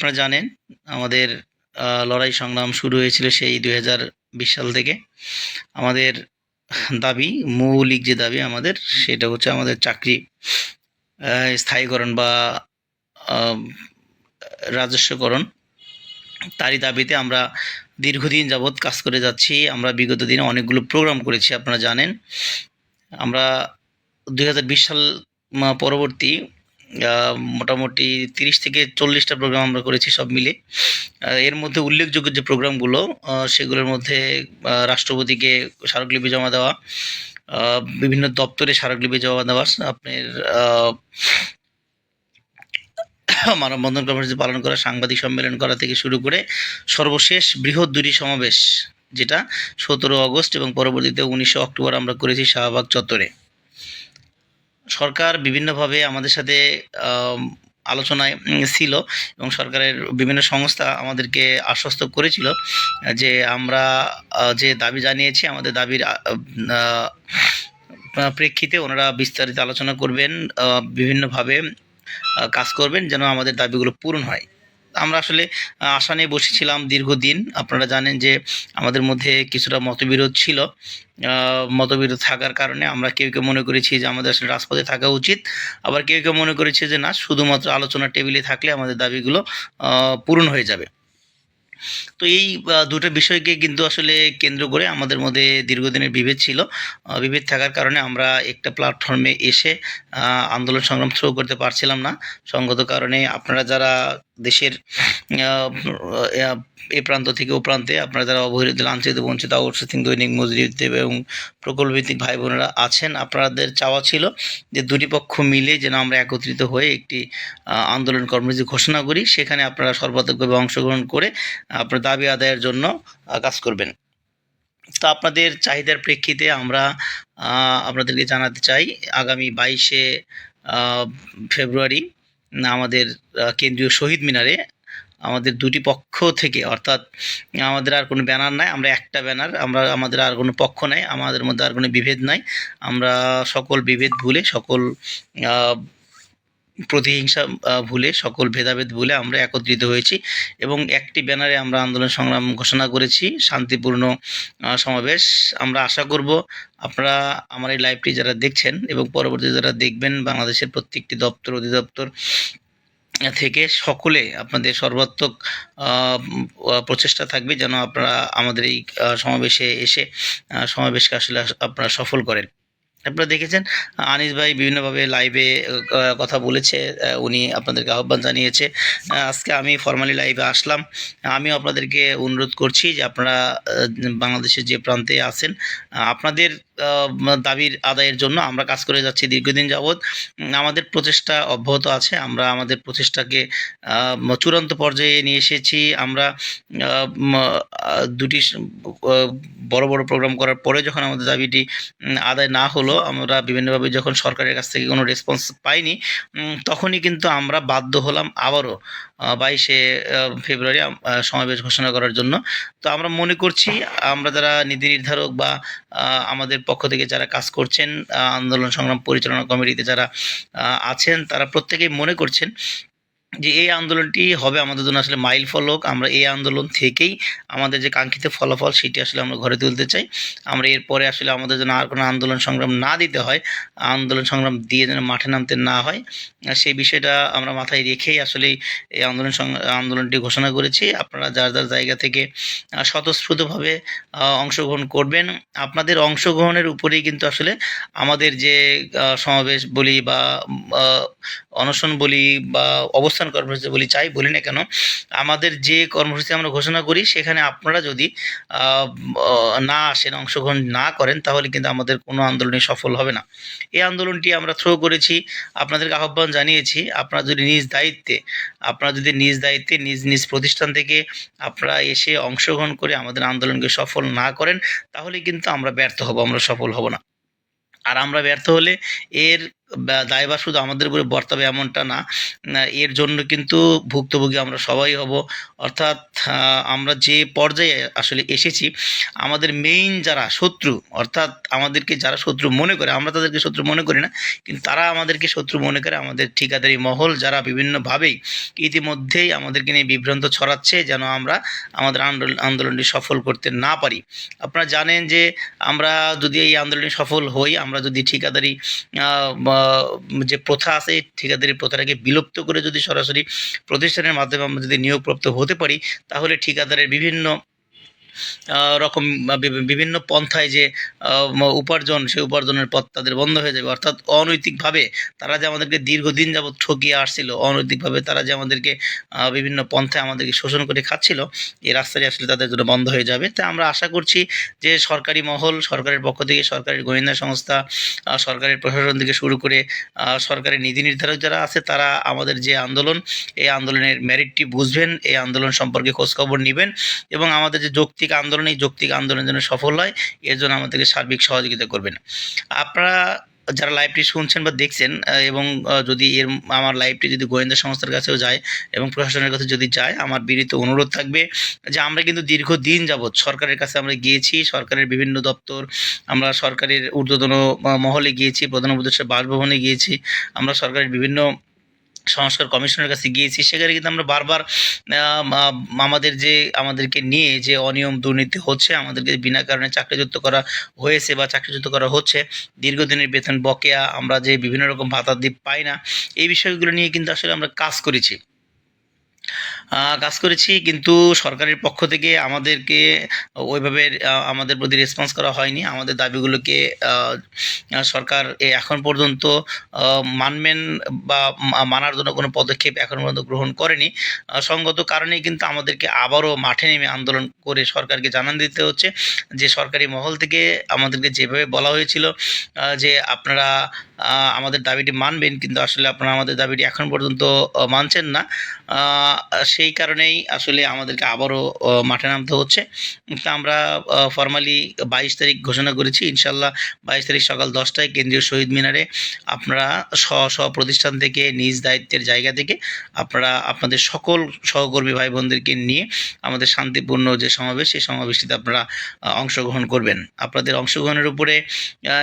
আপনারা জানেন, আমাদের লড়াই সংগ্রাম শুরু হয়েছিল সেই দু হাজার বিশ সাল থেকে। আমাদের দাবি, মৌলিক যে দাবি আমাদের, সেটা হচ্ছে আমাদের চাকরি স্থায়ীকরণ বা রাজস্বকরণ। তারই দাবিতে আমরা দীর্ঘদিন যাবৎ কাজ করে যাচ্ছি। আমরা বিগত দিনে অনেকগুলো প্রোগ্রাম করেছি, আপনারা জানেন। আমরা দু হাজার বিশ সাল পরবর্তী মোটামুটি তিরিশ থেকে চল্লিশটা প্রোগ্রাম আমরা করেছি সব মিলে। এর মধ্যে উল্লেখযোগ্য যে প্রোগ্রামগুলো সেগুলোর মধ্যে রাষ্ট্রপতিকে স্মারকলিপি জমা দেওয়া বিভিন্ন দপ্তরে স্মারকলিপি জমা দেওয়া, আপনার মানববন্ধন কর্মসূচি পালন করা, সাংবাদিক সম্মেলন করা থেকে শুরু করে সর্বশেষ বৃহৎ দুটি সমাবেশ, যেটা সতেরো আগস্ট এবং পরবর্তীতে উনিশে অক্টোবর আমরা করেছি শাহবাগ চত্বরে। সরকার বিভিন্নভাবে আমাদের সাথে আলোচনায় ছিল এবং সরকারের বিভিন্ন সংস্থা আমাদেরকে আশ্বস্ত করেছিল যে আমরা যে দাবি জানিয়েছি, আমাদের দাবির প্রেক্ষিতে ওনারা বিস্তারিত আলোচনা করবেন বিভিন্নভাবে কাজ করবেন যেন আমাদের দাবিগুলো পূরণ হয়। আমরা আসলে আশা নিয়ে বসেছিলাম দীর্ঘদিন। আপনারা জানেন যে আমাদের মধ্যে কিছুটা মতবিরোধ ছিল। মতবিরোধ থাকার কারণে আমরা কেউ কেউ মনে করেছি যে আমাদের আসলে রাজপথে থাকা উচিত। আবার কেউ কেউ মনে করেছে যে না, শুধুমাত্র আলোচনা টেবিলে থাকলে আমাদের দাবিগুলো পূরণ হয়ে যাবে। তো এই দুটো বিষয়কে কিন্তু আসলে কেন্দ্র করে আমাদের মধ্যে দীর্ঘদিনের বিভেদ ছিল। বিভেদ থাকার কারণে আমরা একটা প্ল্যাটফর্মে এসে আন্দোলন সংগ্রাম শুরু করতে পারছিলাম না। সঙ্গত কারণে আপনারা যারা দেশের এ প্রান্ত থেকে ও প্রান্তে আপনারা যারা অবহেলিত, লাঞ্ছিত, বঞ্চিত আউটসোর্সিং দৈনিক মজুরিতে এবং প্রকল্পভিত্তিক ভাই বোনেরা আছেন, আপনাদের চাওয়া ছিল যে দুটি পক্ষ মিলে যেন আমরা একত্রিত হয়ে একটি আন্দোলন কর্মসূচি ঘোষণা করি। সেখানে আপনারা সর্বাত্মকভাবে অংশগ্রহণ করে আপনার দাবি আদায়ের জন্য কাজ করবেন। তো আপনাদের চাহিদার প্রেক্ষিতে আমরা আপনাদেরকে জানাতে চাই, আগামী বাইশে ফেব্রুয়ারি, আমাদের কেন্দ্রীয় শহীদ মিনারে আমাদের দুটি পক্ষ থেকে, অর্থাৎ আমাদের আর কোনো ব্যানার নাই, আমরা একটা ব্যানার, আমরা, আমাদের আর কোনো পক্ষ নাই, আমাদের মধ্যে আর কোনো বিভেদ নাই, আমরা সকল বিভেদ ভুলে, সকল প্রতিহিংসা ভুলে, সকল ভেদাভেদ ভুলে আমরা একত্রিত হয়েছি এবং একটি ব্যানারে আমরা আন্দোলন সংগ্রাম ঘোষণা করেছি, শান্তিপূর্ণ সমাবেশ। আমরা আশা করব আপনারা আমার এই লাইভটি যারা দেখছেন এবং পরবর্তী যারা দেখবেন বাংলাদেশের প্রত্যেকটি দপ্তর, অধিদপ্তর থেকে সকলে আপনাদের সর্বাত্মক প্রচেষ্টা থাকবে যেন আপনারা আমাদের এই সমাবেশে এসে সমাবেশকে আসলে আপনারা সফল করেন। আপনারা দেখেছেন, আনিস ভাই বিভিন্নভাবে লাইভে কথা বলেছে উনি আপনাদেরকে আহ্বান জানিয়েছে। আজকে আমি ফর্মালি লাইভে আসলাম। আমিও আপনাদেরকে অনুরোধ করছি যে আপনারা বাংলাদেশের যে প্রান্তে আছেন আপনাদের দাবির আদায়ের জন্য আমরা কাজ করে যাচ্ছি দীর্ঘদিন যাবৎ। আমাদের প্রচেষ্টা অব্যাহত আছে। আমরা আমাদের প্রচেষ্টাকে চূড়ান্ত পর্যায়ে নিয়ে এসেছি। আমরা দুটি বড় বড় প্রোগ্রাম করার পরে যখন আমাদের দাবিটি আদায় না হলো আমরা বিভিন্নভাবে যখন সরকারের কাছ থেকে কোনো রেসপন্স পাইনি তখনই কিন্তু আমরা বাধ্য হলাম আবারও বাইশে ফেব্রুয়ারি সমাবেশ ঘোষণা করার জন্য। তো আমরা মনে করছি, আমরা যারা নীতি নির্ধারক বা আমাদের পক্ষ থেকে যারা কাজ করছেন আন্দোলন সংগ্রাম পরিচালনা কমিটিতে যারা আছেন, তারা প্রত্যেকেই মনে করছেন যে এই আন্দোলনটি হবে আমাদের জন্য আসলে মাইল ফলক। আমরা এই আন্দোলন থেকেই আমাদের যে কাঙ্ক্ষিত ফলাফল, সেটি আসলে আমরা ঘরে তুলতে চাই। আমরা এরপরে আসলে আমাদের যেন আর কোনো আন্দোলন সংগ্রাম না দিতে হয়, আন্দোলন সংগ্রাম দিয়ে যেন মাঠে নামতে না হয় সেই বিষয়টা আমরা মাথায় রেখেই আসলে এই আন্দোলন আন্দোলনটি ঘোষণা করেছি। আপনারা যার যার জায়গা থেকে স্বতঃস্ফূর্তভাবে অংশগ্রহণ করবেন। আপনাদের অংশগ্রহণের উপরেই কিন্তু আসলে আমাদের যে সমাবেশ বলি বা অনশন বলি বা অবস্থান কর্মসূচি বলি চাই, বলি না কেন, আমাদের যে কর্মসূচি আমরা ঘোষণা করি, সেখানে আপনারা যদি না আসেন, অংশগ্রহণ না করেন, তাহলে কিন্তু আমাদের কোনো আন্দোলনই সফল হবে না। এই আন্দোলনটি আমরা থ্রো করেছি, আপনাদেরকে আহ্বান জানিয়েছি, আপনারা যদি নিজ দায়িত্বে, আপনারা যদি নিজ দায়িত্বে, নিজ নিজ প্রতিষ্ঠান থেকে আপনারা এসে অংশগ্রহণ করে আমাদের আন্দোলনকে সফল না করেন, তাহলে কিন্তু আমরা ব্যর্থ হব, আমরা সফল হব না। আর আমরা ব্যর্থ হলে এর দায়ভার শুধু আমাদের উপরে বর্তাবে এমনটা না। এর জন্য কিন্তু ভুক্তভোগী আমরা সবাই হব। অর্থাৎ আমরা যে পর্যায়ে আসলে এসেছি, আমাদের মেইন যারা শত্রু, অর্থাৎ আমাদেরকে যারা শত্রু মনে করে, আমরা তাদেরকে শত্রু মনে করি না, কিন্তু তারা আমাদেরকে শত্রু মনে করে আমাদের ঠিকাদারি মহল যারা বিভিন্নভাবেই ইতিমধ্যেই আমাদেরকে নিয়ে বিভ্রান্ত ছড়াচ্ছে, যেন আমরা আমাদের আন্দোলন আন্দোলনটি সফল করতে না পারি। আপনারা জানেন যে আমরা যদি এই আন্দোলনে সফল হই, আমরা যদি ঠিকাদারি যে প্রথা আছে, ঠিকাদারি প্রথাটাকে বিলুপ্ত করে যদি সরাসরি প্রতিষ্ঠানের মাধ্যমে আমরা যদি নিয়োগপ্রাপ্ত হতে পারি, তাহলে ঠিকাদারের বিভিন্ন রকম বিভিন্ন পন্থায় যে উপার্জন, সেই উপার্জনের পথ তাদের বন্ধ হয়ে যাবে। অর্থাৎ অনৈতিকভাবে তারা যে আমাদেরকে দীর্ঘদিন যাবৎ ঠকিয়ে আসছিল, অনৈতিকভাবে তারা যে আমাদেরকে বিভিন্ন পন্থায় আমাদেরকে শোষণ করে খাচ্ছিল, এই রাস্তাটি আসলে তাদের জন্য বন্ধ হয়ে যাবে। তা আমরা আশা করছি যে সরকারি মহল, সরকারের পক্ষ থেকে সরকারের গোয়েন্দা সংস্থা সরকারের প্রশাসন থেকে শুরু করে সরকারের নীতি নির্ধারক যারা আছে, তারা আমাদের যে আন্দোলন, এই আন্দোলনের মেরিটটি বুঝবেন, এই আন্দোলন সম্পর্কে খোঁজখবর নেবেন এবং আমাদের যে যৌক্তিক আন্দোলন, এই যৌক্তিক আন্দোলনের জন্য সফল হয়, এর জন্য আমাদেরকে সার্বিক সহযোগিতা করবেন। আপনারা যারা লাইভটি শুনছেন বা দেখছেন এবং যদি এর, আমার লাইভটি যদি গোয়েন্দা সংস্থার কাছেও যায় এবং প্রশাসনের কাছে যদি যায়, আমার বিনীত অনুরোধ থাকবে যে আমরা কিন্তু দীর্ঘদিন যাবৎ সরকারের কাছে আমরা গিয়েছি, সরকারের বিভিন্ন দপ্তর, আমরা সরকারের ঊর্ধ্বতন মহলে গিয়েছি, প্রধান উপদেষ্টা বাসভবনে গিয়েছি, আমরা সরকারের বিভিন্ন সংস্কার কমিশনের কাছে গিয়েছি, সেখানে কিন্তু আমরা বারবার আমাদের যে, আমাদেরকে নিয়ে যে অনিয়ম দুর্নীতি হচ্ছে, আমাদেরকে বিনা কারণে চাকরিযুক্ত করা হয়েছে বা চাকরিযুক্ত করা হচ্ছে, দীর্ঘদিনের বেতন বকেয়া, আমরা যে বিভিন্ন রকম ভাতা দ্বীপ পাই না, এই বিষয়গুলো নিয়ে কিন্তু আসলে আমরা কাজ করেছি। কাজ করেছি, কিন্তু সরকারের পক্ষ থেকে আমাদেরকে ওইভাবে আমাদের প্রতি রেসপন্স করা হয়নি। আমাদের দাবিগুলোকে সরকার এখন পর্যন্ত মানবেন বা মানার জন্য কোনো পদক্ষেপ এখন পর্যন্ত গ্রহণ করেনি। সঙ্গত কারণেই কিন্তু আমাদেরকে আবারও মাঠে নেমে আন্দোলন করে সরকারকে জানান দিতে হচ্ছে। যে সরকারি মহল থেকে আমাদেরকে যেভাবে বলা হয়েছিল যে আপনারা আমাদের দাবিটি মানবেন, কিন্তু আসলে আপনারা আমাদের দাবিটি এখন পর্যন্ত মানছেন না। সেই কারণেই আসলে আমাদেরকে আবারও মাঠে নামতে হচ্ছে। তা আমরা ফর্মালি বাইশ তারিখ ঘোষণা করেছি। ইনশাল্লাহ বাইশ তারিখ সকাল দশটায় কেন্দ্রীয় শহীদ মিনারে আপনারা স্ব স্ব প্রতিষ্ঠান থেকে, নিজ দায়িত্বের জায়গা থেকে আপনারা, আপনাদের সকল সহকর্মী ভাই বোনদেরকে নিয়ে আমাদের শান্তিপূর্ণ যে সমাবেশ, সেই সমাবেশটিতে আপনারা অংশগ্রহণ করবেন। আপনাদের অংশগ্রহণের উপরে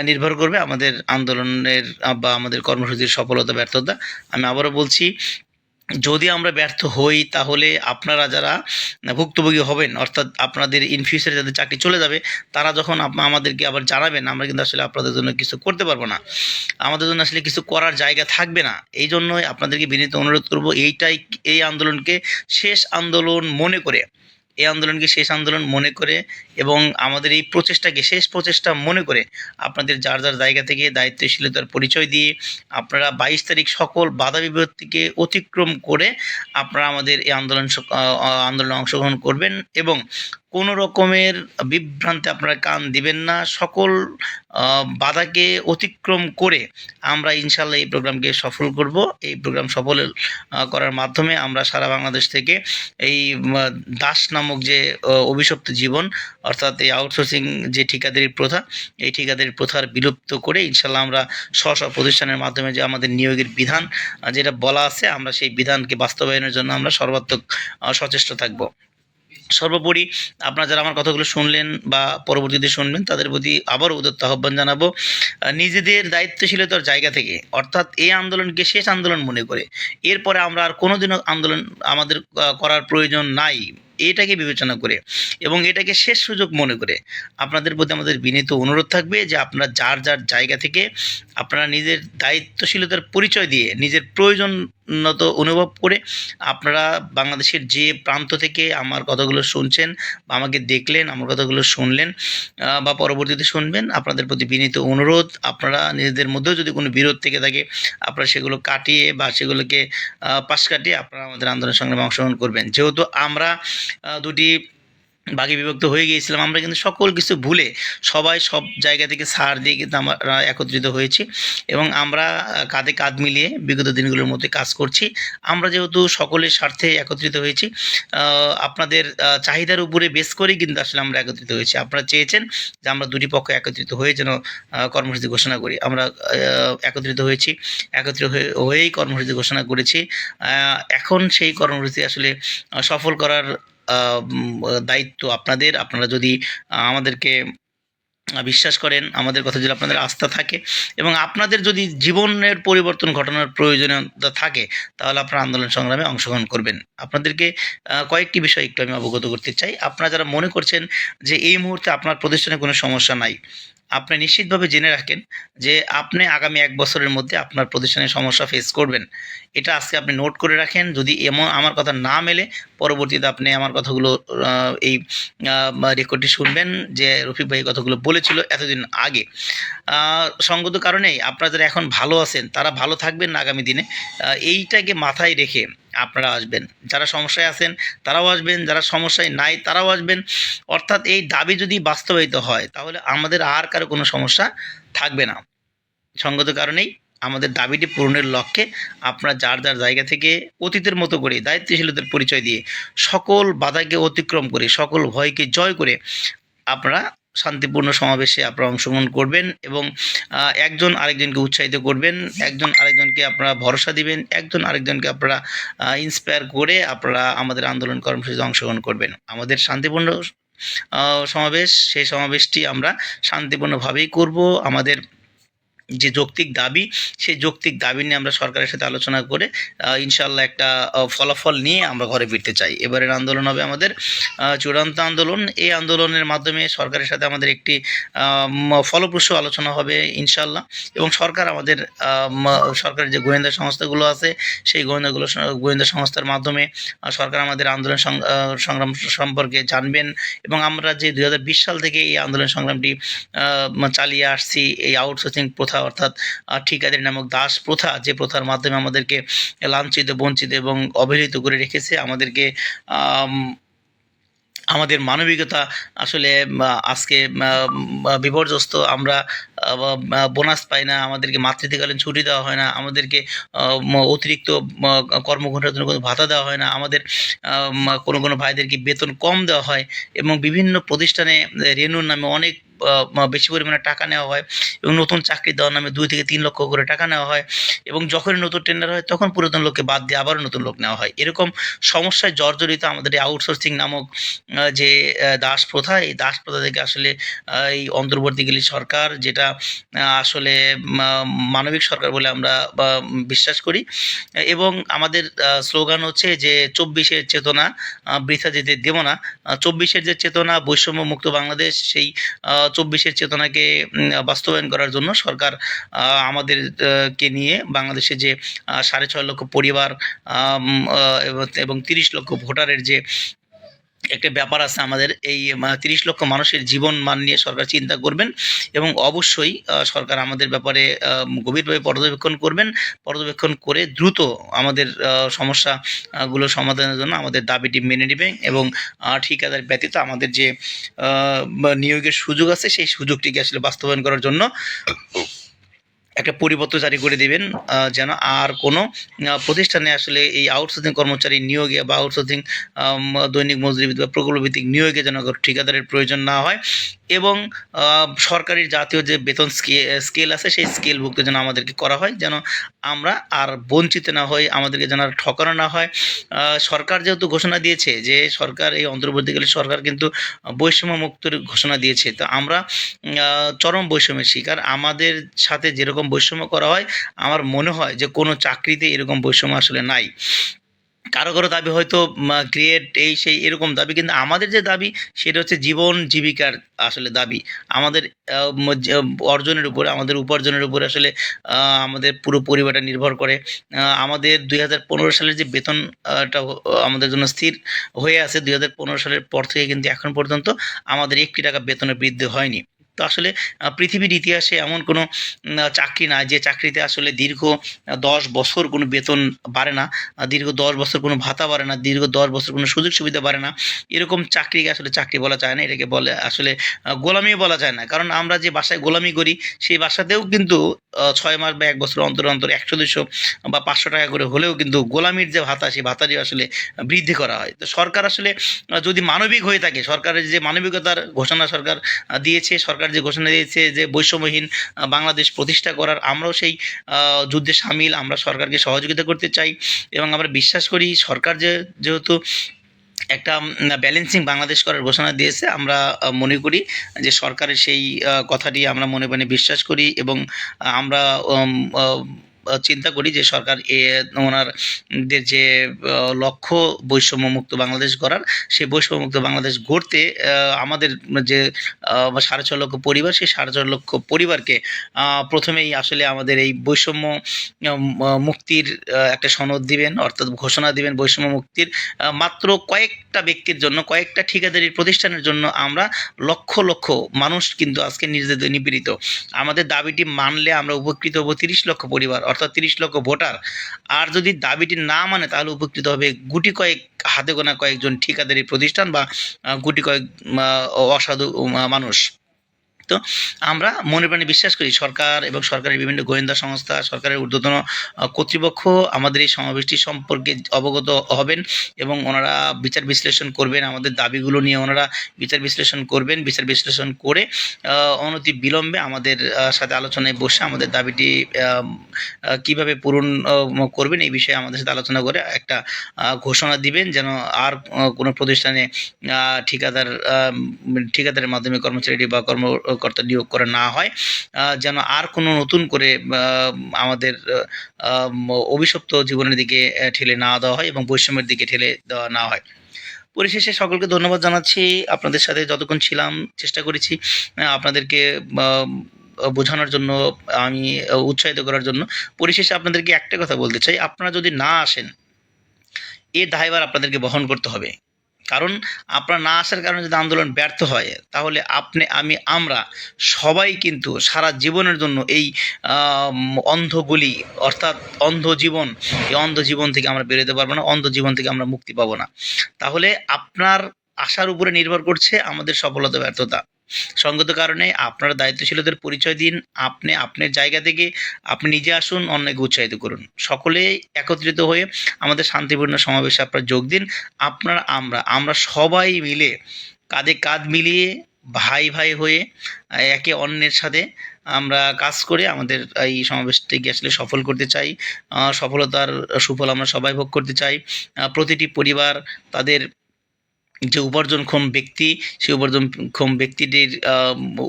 নির্ভর করবে আমাদের আন্দোলনের বা আমাদের কর্মসূচির সফলতা, ব্যর্থতা। আমি আবারও বলছি, যদি আমরা ব্যর্থ হই, তাহলে আপনারা যারা ভুক্তভোগী হবেন, অর্থাৎ আপনাদের ইন ফিউচারে যাদের চাকরি চলে যাবে, তারা যখন আমাদেরকে আবার জানাবেন, আমরা কিন্তু আসলে আপনাদের জন্য কিছু করতে পারব না। আমাদের জন্য আসলে কিছু করার জায়গা থাকবে না। এই জন্যই আপনাদেরকে বিনীত অনুরোধ করব, এইটাই এই আন্দোলনকে শেষ আন্দোলন মনে করে এই আন্দোলনকে শেষ আন্দোলন মনে করে এবং আমাদের এই প্রচেষ্টাকে শেষ প্রচেষ্টা মনে করে আপনাদের যার যার জায়গা থেকে দায়িত্বশীলতার পরিচয় দিয়ে আপনারা বাইশ তারিখ সকল বাধা বিপত্তিকে অতিক্রম করে আপনারা আমাদের এই আন্দোলন আন্দোলনে অংশগ্রহণ করবেন এবং কোনো রকমের বিভ্রান্তে আপনারা কান দিবেন না। সকল বাধাকে অতিক্রম করে আমরা ইনশাল্লাহ এই প্রোগ্রামকে সফল করব। এই প্রোগ্রাম সফল করার মাধ্যমে আমরা সারা বাংলাদেশ থেকে এই দাস নামক যে অভিশপ্ত জীবন, অর্থাৎ এই আউটসোর্সিং যে ঠিকাদারি প্রথা, এই ঠিকাদারি প্রথার বিলুপ্ত করে ইনশাল্লাহ আমরা স্ব স্ব প্রতিষ্ঠানের মাধ্যমে যে আমাদের নিয়োগের বিধান যেটা বলা আছে, আমরা সেই বিধানকে বাস্তবায়নের জন্য আমরা সর্বাত্মক সচেষ্ট থাকব। সর্বোপরি আপনারা যারা আমার কথাগুলো শুনলেন বা পরবর্তীতে শুনবেন, তাদের প্রতি আবারও উদত্ত আহ্বান জানাব নিজেদের দায়িত্বশীলতার জায়গা থেকে, অর্থাৎ এই আন্দোলনকে শেষ আন্দোলন মনে করে। এরপরে আমরা আর কোনোদিনও আন্দোলন আমাদের করার প্রয়োজন নাই, এটাকে বিবেচনা করে এবং এটাকে শেষ সুযোগ মনে করে আপনাদের প্রতি আমাদের বিনীত অনুরোধ থাকবে যে আপনারা যার যার জায়গা থেকে আপনারা নিজের দায়িত্বশীলতার পরিচয় দিয়ে, নিজের প্রয়োজনত অনুভব করে আপনারা বাংলাদেশের যে প্রান্ত থেকে আমার কথাগুলো শুনছেন বা আমাকে দেখলেন, আমার কথাগুলো শুনলেন বা পরবর্তীতে শুনবেন, আপনাদের প্রতি বিনীত অনুরোধ, আপনারা নিজেদের মধ্যেও যদি কোনো বিরোধ থেকে থাকে, আপনারা সেগুলো কাটিয়ে বা সেগুলোকে পাশ কাটিয়ে আপনারা আমাদের আন্দোলন সংগ্রামে অংশগ্রহণ করবেন। যেহেতু আমরা দুটি বাকি বিভক্ত হয়ে গিয়েছিলাম। আমরা কিন্তু সকল কিছু ভুলে সবাই সব জায়গা থেকে সার দিয়ে কিন্তু আমরা একত্রিত হয়েছি এবং আমরা কাঁধে কাঁধ মিলিয়ে বিগত দিনগুলোর মধ্যে কাজ করছি। আমরা যেহেতু সকলের স্বার্থে একত্রিত হয়েছি আপনাদের চাহিদার উপরে বেশ করেই কিন্তু আসলে আমরা একত্রিত হয়েছি। আপনারা চেয়েছেন যে আমরা দুটি পক্ষ একত্রিত হয়ে যেন কর্মসূচি ঘোষণা করি। আমরা একত্রিত হয়েছি, একত্রিত হয়ে, হয়েই কর্মসূচি ঘোষণা করেছি। এখন সেই কর্মসূচি আসলে সফল করার দায়িত্ব আপনাদের। আপনারা যদি আমাদেরকে বিশ্বাস করেন, আমাদের কথা যদি আপনাদের আস্থা থাকে এবং আপনাদের যদি জীবনের পরিবর্তন ঘটানোর প্রয়োজনীয়তা থাকে, তাহলে আপনারা আন্দোলন সংগ্রামে অংশগ্রহণ করবেন। আপনাদেরকে কয়েকটি বিষয় একটু আমি অবগত করতে চাই। আপনারা যারা মনে করছেন যে এই মুহূর্তে আপনার প্রতিষ্ঠানে কোনো সমস্যা নাই আপনি নিশ্চিতভাবে জেনে রাখেন যে আপনি আগামী এক বছরের মধ্যে আপনার প্রতিষ্ঠানের সমস্যা ফেস করবেন। এটা আজকে আপনি নোট করে রাখেন। যদি এমন আমার কথা না মেলে, পরবর্তীতে আপনি আমার কথাগুলো এই রেকর্ডটি শুনবেন যে রফিক ভাই কথাগুলো বলেছিল এতদিন আগে। সঙ্গত কারণেই আপনারা যারা এখন ভালো আছেন, তারা ভালো থাকবেন আগামী দিনে। এইটাকে মাথায় রেখে আপনারা আসবেন। যারা সমস্যায় আছেন, তারাও আসবেন। যারা সমস্যায় নাই, তারাও আসবেন। অর্থাৎ এই দাবি যদি বাস্তবায়িত হয়, তাহলে আমাদের আর কারও কোনো সমস্যা থাকবে না। সঙ্গত কারণেই আমাদের দাবিটি পূরণের লক্ষ্যে আপনারা যার যার জায়গা থেকে অতীতের মতো করে দায়িত্বশীলতার পরিচয় দিয়ে সকল বাধাকে অতিক্রম করে, সকল ভয়কে জয় করে আপনারা শান্তিপূর্ণ সমাবেশে আপনারা অংশগ্রহণ করবেন এবং একজন আরেকজনকে উৎসাহিত করবেন, একজন আরেকজনকে আপনারা ভরসা দিবেন, একজন আরেকজনকে আপনারা ইন্সপায়ার করে আপনারা আমাদের আন্দোলন কর্মসূচিতে অংশগ্রহণ করবেন। আমাদের শান্তিপূর্ণ সমাবেশ, সেই সমাবেশটি আমরা শান্তিপূর্ণভাবেই করব। আমাদের যে যৌক্তিক দাবি, সেই যৌক্তিক দাবি নিয়ে আমরা সরকারের সাথে আলোচনা করে ইনশাল্লাহ একটা ফলাফল নিয়ে আমরা ঘরে ফিরতে চাই। এবারের আন্দোলন হবে আমাদের চূড়ান্ত আন্দোলন। এই আন্দোলনের মাধ্যমে সরকারের সাথে আমাদের একটি ফলপ্রসূ আলোচনা হবে ইনশাল্লাহ এবং সরকার আমাদের সরকারের যে গোয়েন্দা সংস্থাগুলো আছে, সেই গোয়েন্দাগুলো, গোয়েন্দা সংস্থার মাধ্যমে সরকার আমাদের আন্দোলন সংগ্রাম সম্পর্কে জানবেন। এবং আমরা যে দু হাজার বিশ সাল থেকে এই আন্দোলন সংগ্রামটি চালিয়ে আসছি, এই আউটসোর্সিং প্রথা অর্থাৎ আহ, ঠিকাদারি নামক দাস প্রথা যে প্রথার মাধ্যমে আমাদেরকে লাঞ্ছিত বঞ্চিত এবং অবহেলিত করে রেখেছে আমাদেরকে আমাদের মানবিকতা আসলে আজকে বিপর্যস্ত আমরা বোনাস পাই না আমাদেরকে মাতৃত্বকালীন ছুটি দেওয়া হয় না আমাদেরকে অতিরিক্ত কর্মঘণ্টার জন্য কোনো ভাতা দেওয়া হয় না আমাদের কোনো কোনো ভাইদেরকে বেতন কম দেওয়া হয় এবং বিভিন্ন প্রতিষ্ঠানে রেনুর নামে অনেক বেশি পরিমাণে টাকা নেওয়া হয় এবং নতুন চাকরি দেওয়ার নামে দুই থেকে তিন লক্ষ করে টাকা নেওয়া হয় এবং যখনই নতুন টেন্ডার হয় তখন পুরাতন লোককে বাদ দিয়ে আবারও নতুন লোক নেওয়া হয়। এরকম সমস্যায় জর্জরিত আমাদের এই আউটসোর্সিং নামক যে দাস প্রথা, এই দাস প্রথা থেকে আসলে এই অন্তর্বর্তীকালী সরকার যেটা আসলে মানবিক সরকার বলে আমরা বিশ্বাস করি। এবং আমাদের স্লোগান হচ্ছে যে, চব্বিশের চেতনা বৃথা যেতে দেব না। চব্বিশের যে চেতনা বৈষম্য মুক্ত বাংলাদেশ, সেই চব্বিশের চেতনাকে বাস্তবায়ন করার জন্য সরকার আমাদেরকে আমাদের কে নিয়ে বাংলাদেশে যে সাড়ে ছয় লক্ষ পরিবার এবং তিরিশ লক্ষ ভোটারের যে একটা ব্যাপার আছে আমাদের, এই তিরিশ লক্ষ মানুষের জীবন মান নিয়ে সরকার চিন্তা করবেন এবং অবশ্যই সরকার আমাদের ব্যাপারে গভীরভাবে পর্যবেক্ষণ করবেন, পর্যবেক্ষণ করে দ্রুত আমাদের সমস্যাগুলো সমাধানের জন্য আমাদের দাবিটি মেনে নেবেন এবং ঠিকাদার ব্যতীত আমাদের যে নিয়োগের সুযোগ আছে সেই সুযোগটিকে আসলে বাস্তবায়ন করার জন্য একটা পরিপত্র জারি করে দিবেন যেন আর কোনো প্রতিষ্ঠানে আসলে এই আউটসোর্সিং কর্মচারী নিয়োগে বা আউটসোর্সিং দৈনিক মজুরি বা প্রকল্পভিত্তিক নিয়োগে যেন ঠিকাদারের প্রয়োজন না হয় এবং সরকারি জাতীয় যে বেতন স্কেল আছে সেই স্কেলভুক্ত যেন আমাদেরকে করা হয়, যেন আমরা আর বঞ্চিত না হই, আমাদেরকে যেন আর ঠকানো না হয়। সরকার যেহেতু ঘোষণা দিয়েছে যে সরকার, এই অন্তর্বর্তীকালে সরকার কিন্তু বৈষম্য মুক্তর ঘোষণা দিয়েছে, তো আমরা চরম বৈষম্যের শিকার। আমাদের সাথে যেরকম বৈষম্য করা হয়, আমার মনে হয় যে কোনো চাকরিতে এরকম বৈষম্য আসলে নাই। কারও কারও দাবি হয়তো গ্রেড এই সেই এরকম দাবি, কিন্তু আমাদের যে দাবি, সেটা হচ্ছে জীবন জীবিকার আসলে দাবি। আমাদের অর্জনের উপরে, আমাদের উপার্জনের উপরে আসলে আমাদের পুরো পরিবারটা নির্ভর করে। আমাদের দুই হাজার পনেরো সালের যে বেতনটা আমাদের জন্য স্থির হয়ে আছে, দুই হাজার পনেরো সালের পর থেকে কিন্তু এখন পর্যন্ত আমাদের একটি টাকা বেতনের বৃদ্ধি হয়নি। তো আসলে পৃথিবীর ইতিহাসে এমন কোনো চাকরি নাই যে চাকরিতে আসলে দীর্ঘ দশ বছর কোনো বেতন বাড়ে না দীর্ঘ দশ বছর কোনো ভাতা বাড়ে না, দীর্ঘ দশ বছর কোনো সুযোগ সুবিধা বাড়ে না। এরকম চাকরিকে আসলে চাকরি বলা যায় না, এটাকে বলে আসলে গোলামি বলা যায় না। কারণ আমরা যে বাসায় গোলামি করি, সেই বাসাতেও কিন্তু ছয় মাস বা এক বছর অন্তর অন্তর একশো দুশো বা পাঁচশো টাকা করে হলেও কিন্তু গোলামির যে ভাতা, সেই ভাতাটি আসলে বৃদ্ধি করা হয়। তো সরকার আসলে যদি মানবিক হয়ে থাকে, সরকারের যে মানবিকতার ঘোষণা সরকার দিয়েছে, সরকার যে ঘোষণা দিয়েছে যে বৈষম্যহীন বাংলাদেশ প্রতিষ্ঠা করার আমরাও সেই যুদ্ধে সামিল, আমরা সরকারকে সহযোগিতা করতে চাই এবং আমরা বিশ্বাস করি সরকার যে, যেহেতু একটা ব্যালেন্সিং বাংলাদেশ করার ঘোষণা দিয়েছে, আমরা মনে করি যে সরকারের সেই কথাটি আমরা মনে মনে বিশ্বাস করি এবং আমরা চিন্তা করি যে সরকার এ ওনারদের যে লক্ষ্য বৈষম্যমুক্ত বাংলাদেশ গড়ার, সেই বৈষম্যমুক্ত বাংলাদেশ গড়তে আমাদের যে সাড়ে ছ লক্ষ পরিবার, সেই সাড়ে ছ লক্ষ পরিবারকে প্রথমেই আসলে আমাদের এই বৈষম্য মুক্তির একটা সনদ দিবেন, অর্থাৎ ঘোষণা দিবেন বৈষম্য মুক্তির মাত্র কয়েকটা ব্যক্তির জন্য, কয়েকটা ঠিকাদারি প্রতিষ্ঠানের জন্য আমরা লক্ষ লক্ষ মানুষ কিন্তু আজকে নির্যাতিত নিপীড়িত আমাদের দাবিটি মানলে আমরা উপকৃত হব তিরিশ লক্ষ পরিবার অর্থাৎ তিরিশ লক্ষ ভোটার। আর যদি দাবিটি না মানে তাহলে উপকৃত হবে গুটি কয়েক, হাতে গোনা কয়েকজন ঠিকাদারি প্রতিষ্ঠান বা গুটি কয়েক অসাধু মানুষ। তো আমরা মনে প্রাণে বিশ্বাস করি, সরকার এবং সরকারের বিভিন্ন গোয়েন্দা সংস্থা, সরকারের ঊর্ধ্বতন কর্তৃপক্ষ আমাদের এই সমাবেশটি সম্পর্কে অবগত হবেন এবং ওনারা বিচার বিশ্লেষণ করবেন, আমাদের দাবিগুলো নিয়ে ওনারা বিচার বিশ্লেষণ করবেন, বিচার বিশ্লেষণ করে অনতি বিলম্বে আমাদের সাথে আলোচনায় বসে আমাদের দাবিটি কীভাবে পূরণ করবেন এই বিষয়ে আমাদের সাথে আলোচনা করে একটা ঘোষণা দিবেন যেন আর কোনো প্রতিষ্ঠানে ঠিকাদার ঠিকাদারের মাধ্যমে কর্মচারী বা কর্মকর্তা নিয়োগ করা না হয় যেন আর কোনো নতুন করে আমাদের অভিশপ্ত জীবনের দিকে ঠেলে না দেওয়া হয় এবং বৈষম্যের দিকে ঠেলে দেওয়া না হয়। পরিশেষে সকলকে ধন্যবাদ জানাচ্ছি। আপনাদের সাথে যতক্ষণ ছিলাম, চেষ্টা করেছি আপনাদেরকে বোঝানোর জন্য, আমি উৎসাহিত করার জন্য। পরিশেষে আপনাদেরকে একটা কথা বলতে চাই। আপনারা যদি না আসেন এর দায়ভার আপনাদেরকে বহন করতে হবে। কারণ আপনার না আসার কারণে যদি আন্দোলন ব্যর্থ হয়, তাহলে আপনি, আমি, আমরা সবাই কিন্তু সারা জীবনের জন্য এই অন্ধগুলি অন্ধ গলি অর্থাৎ অন্ধ জীবন, এই অন্ধ জীবন থেকে আমরা বেরোতে পারব না, অন্ধ জীবন থেকে আমরা মুক্তি পাবো না। তাহলে আপনার আশার উপরে নির্ভর করছে আমাদের সফলতা, ব্যর্থতা। সঙ্গত কারণে আপনার দায়িত্বশীলতার পরিচয় দিন, আপনি আপনার জায়গা থেকে আপনি নিজে আসুন, অন্যকে উৎসাহিত করুন। সকলে একত্রিত হয়ে আমাদের শান্তিপূর্ণ সমাবেশে আপনারা যোগ দিন। আপনার, আমরা আমরা সবাই মিলে, কাঁধে কাঁধ মিলিয়ে, ভাই ভাই হয়ে, একে অন্যের সাথে আমরা কাজ করে আমাদের এই সমাবেশটিকে আসলে সফল করতে চাই। সফলতার সুফল আমরা সবাই ভোগ করতে চাই। প্রতিটি পরিবার তাদের যে উপার্জনক্ষম ব্যক্তি, সেই উপার্জনক্ষম ব্যক্তিটির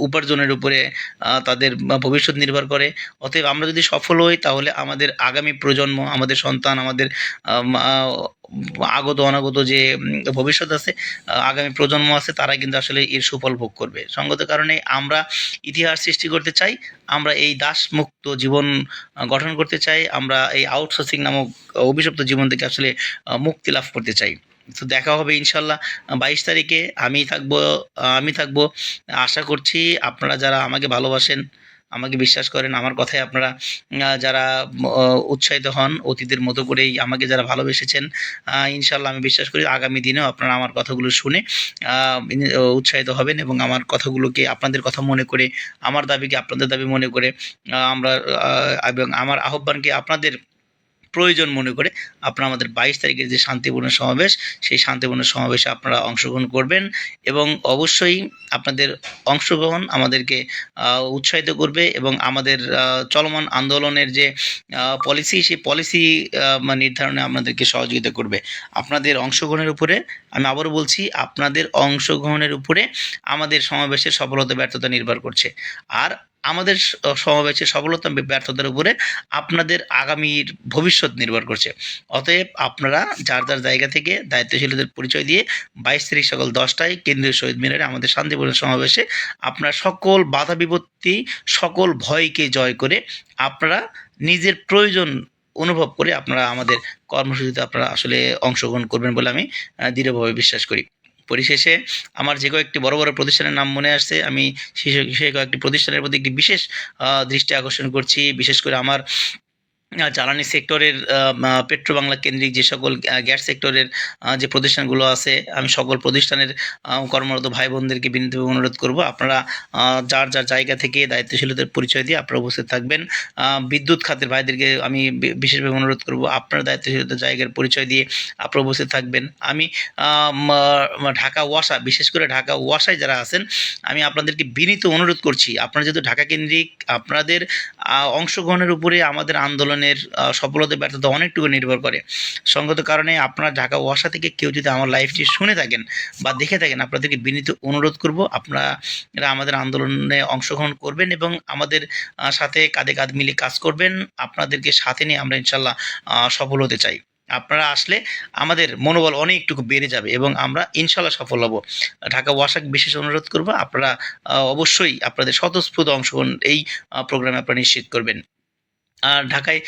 উপার্জনের উপরে তাদের ভবিষ্যৎ নির্ভর করে। অতএব আমরা যদি সফল হই, তাহলে আমাদের আগামী প্রজন্ম, আমাদের সন্তান, আমাদের আগত, অনাগত যে ভবিষ্যৎ আছে আগামী প্রজন্ম আছে তারা কিন্তু আসলে এর সুফল ভোগ করবে। সঙ্গত কারণে আমরা ইতিহাস সৃষ্টি করতে চাই, আমরা এই দাসমুক্ত জীবন গঠন করতে চাই, আমরা এই আউটসোর্সিং নামক অভিশপ্ত জীবন থেকে আসলে মুক্তি লাভ করতে চাই। তো দেখা হবে ইনশাল্লাহ। বাইশ তারিখে আমি থাকব আমি থাকব। আশা করছি আপনারা যারা আমাকে ভালোবাসেন, আমাকে বিশ্বাস করেন, আমার কথায় আপনারা, যারা উৎসাহিত হন, অতীতের মতো করেই আমাকে যারা ভালোবেসেছেন ইনশাল্লাহ আমি বিশ্বাস করি আগামী দিনেও আপনারা আমার কথাগুলো শুনে উৎসাহিত হবেন এবং আমার কথাগুলোকে, আপনাদের কথা মনে করে, আমার দাবিকে আপনাদের দাবি মনে করে আমরা এবং আমার আহ্বানকে আপনাদের প্রয়োজন মনে করে আপনারা আমাদের বাইশ তারিখের যে শান্তিপূর্ণ সমাবেশ, সেই শান্তিপূর্ণ সমাবেশে আপনারা অংশগ্রহণ করবেন এবং অবশ্যই আপনাদের অংশগ্রহণ আমাদেরকে উৎসাহিত করবে এবং আমাদের চলমান আন্দোলনের যে পলিসি, সেই পলিসি নির্ধারণে আপনাদেরকে সহযোগিতা করবে। আপনাদের অংশগ্রহণের উপরে আমি আবারও বলছি, আপনাদের অংশগ্রহণের উপরে আমাদের সমাবেশের সফলতা, ব্যর্থতা নির্ভর করছে। আর আমাদের সমাবেশের সফলতা ব্যর্থতার উপরে আপনাদের আগামীর ভবিষ্যৎ নির্ভর করছে। অতএব আপনারা যার যার জায়গা থেকে দায়িত্বশীলদের পরিচয় দিয়ে বাইশ তারিখ সকাল দশটায় কেন্দ্রীয় শহীদ মিনারে আমাদের শান্তিপূর্ণ সমাবেশে আপনার সকল বাধা বিপত্তি, সকল ভয়কে জয় করে আপনারা নিজের প্রয়োজন অনুভব করে আপনারা আমাদের কর্মসূচিতে আপনারা আসলে অংশগ্রহণ করবেন বলে আমি দৃঢ়ভাবে বিশ্বাস করি। পরিশেষে আমার যে কয়েকটি বড় বড় প্রতিষ্ঠানের নাম মনে আসছে, আমি সেই কয়েকটি প্রতিষ্ঠানের প্রতি একটি বিশেষ দৃষ্টি আকর্ষণ করছি। বিশেষ করে আমার জ্বালানি সেক্টরের পেট্রো বাংলা কেন্দ্রিক যে সকল গ্যাস সেক্টরের যে প্রতিষ্ঠানগুলো আছে, আমি সকল প্রতিষ্ঠানের কর্মরত ভাই বোনদেরকে বিনীতভাবে অনুরোধ করব, আপনারা যার যার জায়গা থেকে দায়িত্বশীলতার পরিচয় দিয়ে আপনারা উপস্থিত থাকবেন। বিদ্যুৎ খাতের ভাইদেরকে আমি বিশেষভাবে অনুরোধ করব, আপনার দায়িত্বশীলতার জায়গার পরিচয় দিয়ে আপনারা উপস্থিত থাকবেন। আমি ঢাকা ওয়াসা, বিশেষ করে ঢাকা ওয়াসায় যারা আছেন, আমি আপনাদেরকে বিনীত অনুরোধ করছি, আপনারা যেহেতু ঢাকা কেন্দ্রিক, আপনাদের অংশগ্রহণের উপরে আমাদের আন্দোলনের সফলতা, ব্যর্থতা অনেকটুকু নির্ভর করে। সঙ্গত কারণে আপনারা ঢাকা, ওয়াসা থেকে কেউ যদি আমার লাইভটি শুনে থাকেন বা দেখে থাকেন, আপনাদেরকে বিনীত অনুরোধ করব, আপনারা আমাদের আন্দোলনে অংশগ্রহণ করবেন এবং আমাদের সাথে কাঁধে কাঁধ মিলে কাজ করবেন। আপনাদেরকে সাথে নিয়ে আমরা ইনশাল্লাহ সফল হতে চাই। আপনারা আসলে আমাদের মনোবল অনেকটুকু বেড়ে যাবে এবং আমরা ইনশাল্লাহ সফল হব। ঢাকা, ওয়াসাক বিশেষ অনুরোধ করব, আপনারা অবশ্যই আপনাদের স্বতঃস্ফূর্ত অংশগ্রহণ এই প্রোগ্রামে আপনারা নিশ্চিত করবেন। আর ঢাকায়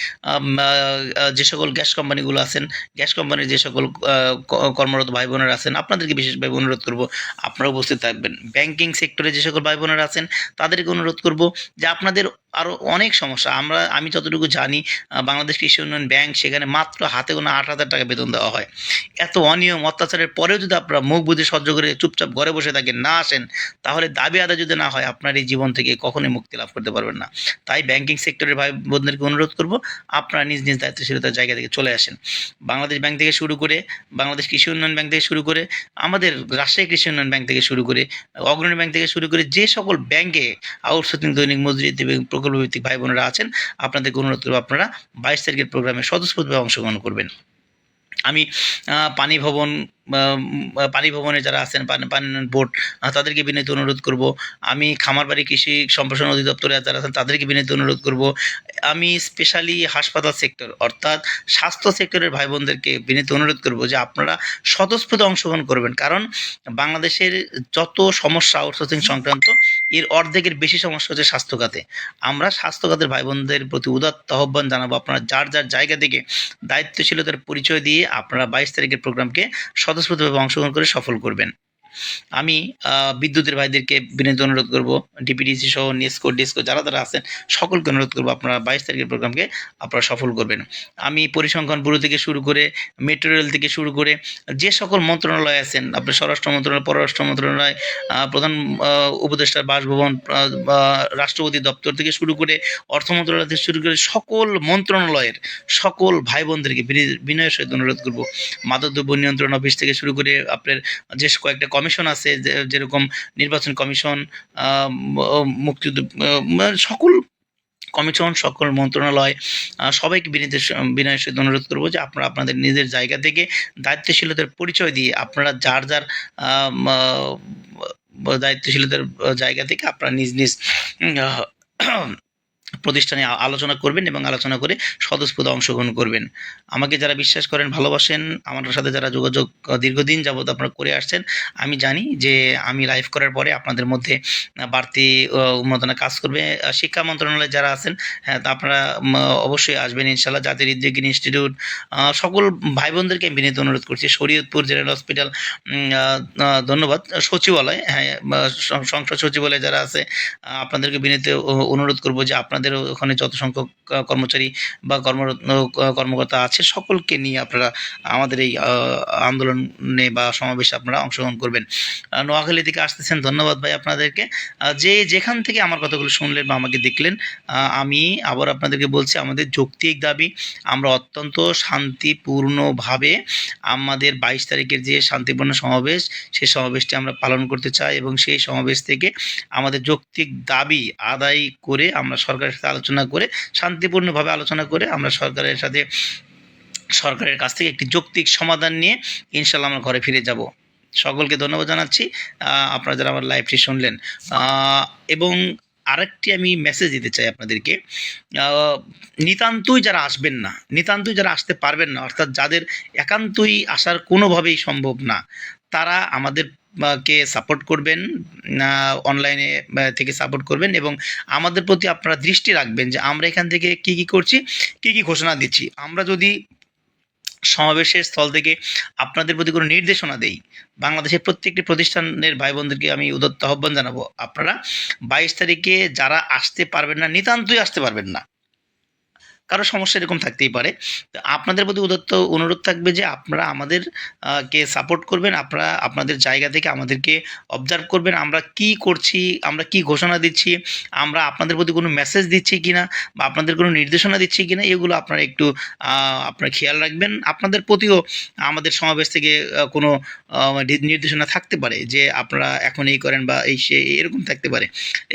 যে সকল গ্যাস কোম্পানিগুলো আছেন, গ্যাস কোম্পানির যে সকল কর্মরত ভাই বোনেরা আছেন, আপনাদেরকে বিশেষভাবে অনুরোধ করব, আপনারা উপস্থিত থাকবেন। ব্যাংকিং সেক্টরে যে সকল ভাই বোনেরা আছেন, তাদেরকে অনুরোধ করব যে আপনাদের আরও অনেক সমস্যা। আমরা, আমি যতটুকু জানি বাংলাদেশ কৃষি উন্নয়ন ব্যাংক সেখানে মাত্র হাতে গোনা আট হাজার টাকা বেতন দেওয়া হয়। এত অনিয়ম, অত্যাচারের পরেও যদি আপনারা মুখ বুঝে সহ্য করে চুপচাপ ঘরে বসে থাকেন, না আসেন, তাহলে দাবি আদায় যদি না হয়, আপনার এই জীবন থেকে কখনোই মুক্তি লাভ করতে পারবেন না। তাই ব্যাংকিং সেক্টরের ভাই বোনদেরকে অনুরোধ করব, আপনারা নিজ নিজ দায়িত্বশীলতার জায়গা থেকে চলে আসেন। বাংলাদেশ ব্যাংক থেকে শুরু করে, বাংলাদেশ কৃষি উন্নয়ন ব্যাংক থেকে শুরু করে, আমাদের রাজশাহী কৃষি উন্নয়ন ব্যাংক থেকে শুরু করে, অগ্রণী ব্যাংক থেকে শুরু করে, যে সকল ব্যাংকে আউটসোর্সিং দৈনিক মজুরি এবং প্রকল্প ভিত্তিক ভাই বোনেরা আছেন, আপনাদেরকে অনুরোধ করব আপনারা বাইশ তারিখের প্রোগ্রামে স্বতঃস্ফূর্তভাবে অংশগ্রহণ করবেন। আমি পানি ভবন পানি ভবনে যারা আছেন, পানি বোর্ড তাদেরকে বিনীত অনুরোধ করব। আমি খামারবাড়ি কৃষি সম্প্রসারণ অধিদপ্তরে যারা আছেন, তাদেরকে বিনীত অনুরোধ করব। আমি স্পেশালি হাসপাতাল সেক্টর অর্থাৎ স্বাস্থ্য সেক্টরের ভাই বোনদেরকে বিনীত অনুরোধ করব যে আপনারা স্বতঃস্ফূর্ত অংশগ্রহণ করবেন। কারণ বাংলাদেশের যত সমস্যা আউটসোর্সিং সংক্রান্ত এর অর্ধেকের বেশি সমস্যা হচ্ছে স্বাস্থ্য খাতে আমরা স্বাস্থ্য খাতের ভাই বোনদের প্রতি উদাত্ত আহ্বান জানাব আপনারা যার যার জায়গা থেকে দায়িত্বশীলতার পরিচয় দিয়ে আপনারা বাইশ তারিখের প্রোগ্রামকে স্বতঃস্ফূর্তভাবে অংশগ্রহণ করে সফল করবেন। আমি বিদ্যুতের ভাইদেরকে বিনীত অনুরোধ করব ডিপিডিসি সহ নেস্কো ডিসকো যারা যারা আছেন, সকলকে অনুরোধ করব আপনারা বাইশ তারিখের প্রোগ্রামকে আপনারা সফল করবেন। আমি পরিসংখ্যান ব্যুরো থেকে শুরু করে, মেট্রো রেল থেকে শুরু করে, যে সকল মন্ত্রণালয় আছেন আপনার স্বরাষ্ট্র মন্ত্রণালয়, পররাষ্ট্র মন্ত্রণালয় প্রধান উপদেষ্টার বাসভবন রাষ্ট্রপতি দপ্তর থেকে শুরু করে অর্থ মন্ত্রণালয় থেকে শুরু করে সকল মন্ত্রণালয়ের সকল ভাই বোনদেরকে বিনি- বিনয়ের সহিত অনুরোধ করব। মাদকদ্রব্য নিয়ন্ত্রণ অফিস থেকে শুরু করে আপনার যে কয়েকটা কমিশন আছে যেরকম নির্বাচন কমিশন মুক্তিযুদ্ধ মানে সকল কমিশন, সকল মন্ত্রণালয় সবাইকে বিনীত, বিনয়ের সহিত অনুরোধ করব যে আপনারা আপনাদের নিজের জায়গা থেকে দায়িত্বশীলতার পরিচয় দিয়ে আপনারা যার যার দায়িত্বশীলতার জায়গা থেকে আপনারা নিজ নিজ প্রতিষ্ঠানে আলোচনা করবেন এবং আলোচনা করে স্বতঃস্ফূর্ত অংশগ্রহণ করবেন। আমাকে যারা বিশ্বাস করেন, ভালোবাসেন, আমার সাথে যারা যোগাযোগ দীর্ঘদিন যাবত আপনারা করে আসছেন, আমি জানি যে আমি লাইভ করার পরে আপনাদের মধ্যে বাড়তি উন্মাদনা কাজ করবে। শিক্ষা মন্ত্রণালয়ে যারা আছেন হ্যাঁ আপনারা অবশ্যই আসবেন ইনশাল্লাহ জাতির উদ্যোগী ইনস্টিটিউট সকল ভাই বোনদেরকে আমি বিনীত অনুরোধ করছি। শরীয়তপুর জেনারেল হসপিটাল ধন্যবাদ। সচিবালয় হ্যাঁ সংসদ সচিবালয় যারা আছে আপনাদেরকে বিনীত অনুরোধ করব যে আপনাদের ওখানে যত সংখ্যক কর্মচারী বা কর্মরত কর্মকর্তা আছে, সকলকে নিয়ে আপনারা আমাদের এই আন্দোলনে বা সমাবেশে আপনারা অংশগ্রহণ করবেন। নোয়াখালী থেকে আসতেছেন, ধন্যবাদ ভাই আপনাদেরকে। যে যেখান থেকে আমার কথাগুলো শুনলেন বা আমাকে দেখলেন আমি আবার আপনাদেরকে বলছি, আমাদের যৌক্তিক দাবি, আমরা অত্যন্ত শান্তিপূর্ণভাবে আমাদের বাইশ তারিখের যে শান্তিপূর্ণ সমাবেশ সেই সমাবেশটি আমরা পালন করতে চাই এবং সেই সমাবেশ থেকে আমাদের যৌক্তিক দাবি আদায় করে আমরা সরকারের সাথে আলোচনা করে, শান্তিপূর্ণভাবে আলোচনা করে আমরা সরকারের সাথে, সরকারের কাছ থেকে একটি যৌক্তিক সমাধান নিয়ে ইনশাল্লাহ আমরা ঘরে ফিরে যাব। সকলকে ধন্যবাদ জানাচ্ছি। আপনারা যারা আমার লাইভটি শুনলেন এবং আরেকটি আমি মেসেজ দিতে চাই আপনাদেরকে। নিতান্তই যারা আসবেন না, নিতান্তই যারা আসতে পারবেন না, অর্থাৎ যাদের একান্তই আসার কোনোভাবেই সম্ভব না তারা আমাদের কে সাপোর্ট করবেন অনলাইনে থেকে সাপোর্ট করবেন এবং আমাদের প্রতি আপনারা দৃষ্টি রাখবেন যে আমরা এখান থেকে কি কি করছি, কি কি ঘোষণা দিচ্ছি। আমরা যদি সমাবেশের স্থল থেকে আপনাদের প্রতি কোনো নির্দেশনা দেই, বাংলাদেশের প্রত্যেকটি প্রতিষ্ঠানের ভাই বোনদেরকে আমি উদত্ত আহ্বান জানাব, আপনারা বাইশ তারিখে যারা আসতে পারবেন না, নিতান্তই আসতে পারবেন না। কারও সমস্যা এরকম থাকতেই পারে। তো আপনাদের প্রতি উদত্ত অনুরোধ থাকবে যে আপনারা আমাদের কে সাপোর্ট করবেন, আপনারা আপনাদের জায়গা থেকে আমাদেরকে অবজার্ভ করবেন, আমরা কি করছি, আমরা কি ঘোষণা দিচ্ছি, আমরা আপনাদের প্রতি কোনো মেসেজ দিচ্ছি কি না বা আপনাদের কোনো নির্দেশনা দিচ্ছি কি না এগুলো আপনারা একটু আপনারা খেয়াল রাখবেন। আপনাদের প্রতিও আমাদের সমাবেশ থেকে কোনো নির্দেশনা থাকতে পারে যে আপনারা এখন এই করেন বা এই সে, এরকম থাকতে পারে।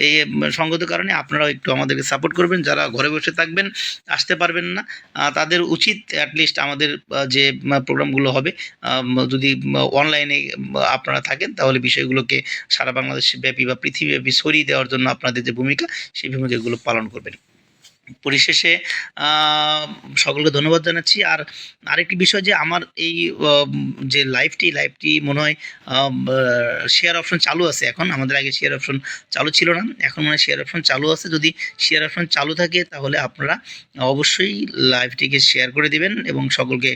এই সঙ্গত কারণে আপনারাও একটু আমাদেরকে সাপোর্ট করবেন, যারা ঘরে বসে থাকবেন আসতে পারবেন না। তাদের উচিত অ্যাটলিস্ট আমাদের যে প্রোগ্রামগুলো হবে যদি অনলাইনে আপনারা থাকেন, তাহলে বিষয়গুলোকে সারা বাংলাদেশ ব্যাপী বা পৃথিবীব্যাপী ছড়িয়ে দেওয়ার জন্য আপনাদের যে ভূমিকা, সেই ভূমিকাগুলো পালন করবেন। পরিশেষে সকলকে ধন্যবাদ জানাচ্ছি। আর আরেকটি বিষয় যে আমার এই যে লাইভটি লাইভটি মনে হয় শেয়ার অপশন চালু আছে এখন। আমাদের আগে শেয়ার অপশন চালু ছিল না। এখন মনে হয় শেয়ার অপশন চালু আছে। যদি শেয়ার অপশন চালু থাকে, তাহলে আপনারা অবশ্যই লাইভটিকে শেয়ার করে দিবেন এবং সকলকে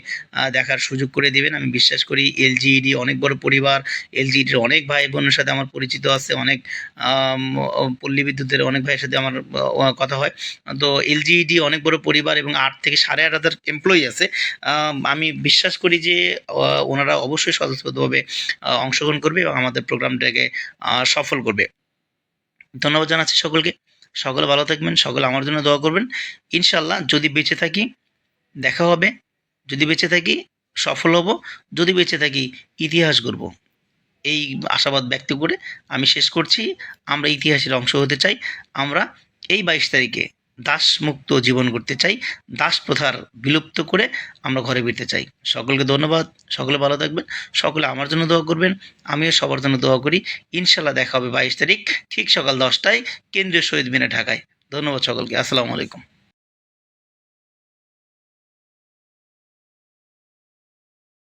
দেখার সুযোগ করে দিবেন। আমি বিশ্বাস করি এলজিইডি অনেক বড় পরিবার এলজিইডির অনেক ভাই বোনের সাথে আমার পরিচিত আছে। অনেক পল্লী বিদ্যুতের অনেক ভাইয়ের সাথে আমার কথা হয়। তো এলজিইডি অনেক বড় পরিবার এবং আট থেকে সাড়ে আট হাজার এমপ্লয়ি আছে। আমি বিশ্বাস করি যে ওনারা অবশ্যই স্বতঃস্ফূর্তভাবে অংশগ্রহণ করবে এবং আমাদের প্রোগ্রামটাকে সফল করবে। ধন্যবাদ জানাচ্ছি সকলকে। সকলে ভালো থাকবেন, সকলে আমার জন্য দোয়া করবেন। ইনশাল্লাহ যদি বেঁচে থাকি, দেখা হবে। যদি বেঁচে থাকি, সফল হব। যদি বেঁচে থাকি, ইতিহাস গড়ব। এই আশাবাদ ব্যক্ত করে আমি শেষ করছি। আমরা ইতিহাসের অংশ হতে চাই। আমরা এই বাইশ তারিখে দাস মুক্ত জীবন করতে চাই, দাস প্রথার বিলুপ্ত করে আমরা ঘরে ফিরতে চাই। সকলকে ধন্যবাদ, সকলে ভালো থাকবেন, সকলে আমার জন্য দোয়া করবেন, আমিও সবার জন্য দোয়া করি। ইনশাল্লাহ দেখা হবে বাইশ তারিখ, ঠিক সকাল দশটায় কেন্দ্রীয় শহীদ মিনা ঢাকায়। ধন্যবাদ সকলকে, আসসালামু আলাইকুম।